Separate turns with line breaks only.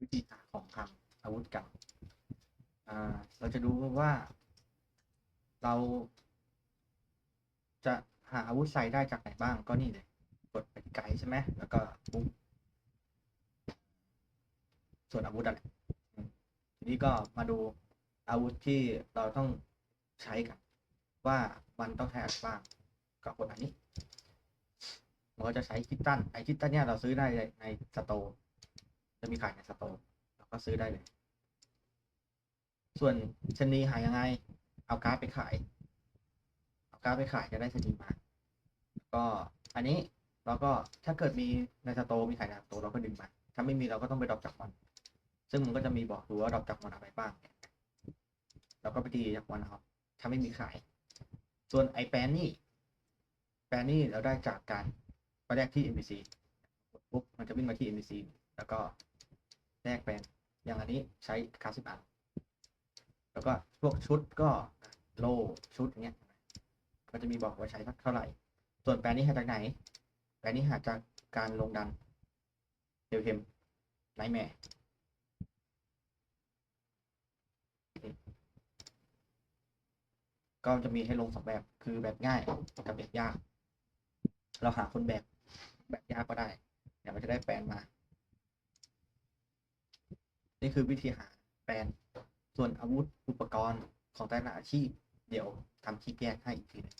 วิธีหาของคลังอาวุธเก่าเราจะดูว่า เราจะหาอาวุธใส่ได้จากไหนบ้างก็นี่เลยกดไปที่ไกด์ใช่ไหมแล้วก็ปุ๊บส่วนอาวุธอะไรทีนี้ก็มาดูอาวุธที่เราต้องใช้กัน ว่ามันต้องใช้อะไรบ้างก็กดอันนี้มันก็จะใช้คิตตันไอคิตตันเนี่ยเราซื้อได้ในสโตร์ จะมีขายในสโตร์เราก็ซื้อได้เลย ส่วนชนีหายยังไง เอาการ์ดไปขาย เอาการ์ดไปขายจะได้ชนีมาแล้วก็อันนี้เราก็ถ้าเกิดมีในสโตร์มีขายในสโตร์เราก็ดึงมา ถ้าไม่มีเราก็ต้องไปดรอปจากมัน ซึ่งมันก็จะมีบอกดูว่าดรอปจากมันอะไรบ้างเราก็ไปตีจากมันครับถ้าไม่มีขาย ส่วนไอแปนนี่แปนนี่เราได้จากการไปแลกที่ NPC ปุ๊บมันจะวิ่งมาที่ NPC แล้วก็ แลกแปนอย่างอันนี้ใช้คาสิบอันแล้วก็พวกชุดก็โลชุดอย่างเงี้ยก็จะมีบอกว่าใช้เท่าไหร่ ส่วนแปลนนี้หาจากไหน แปลนนี้หาจากการลงดันเดลเทมไนแมร์ก็จะมีให้ลงสองแบบคือแบบง่ายกับแบบยาก เราหาคนแบบแบบยากก็ได้เดี๋ยวมันจะได้แปลนมา นี่คือวิธีหาแปลนส่วนอาวุธอุปกรณ์ของแต่ละอาชีพ เดี๋ยวทำคลิปแยกให้อีกทีหนึง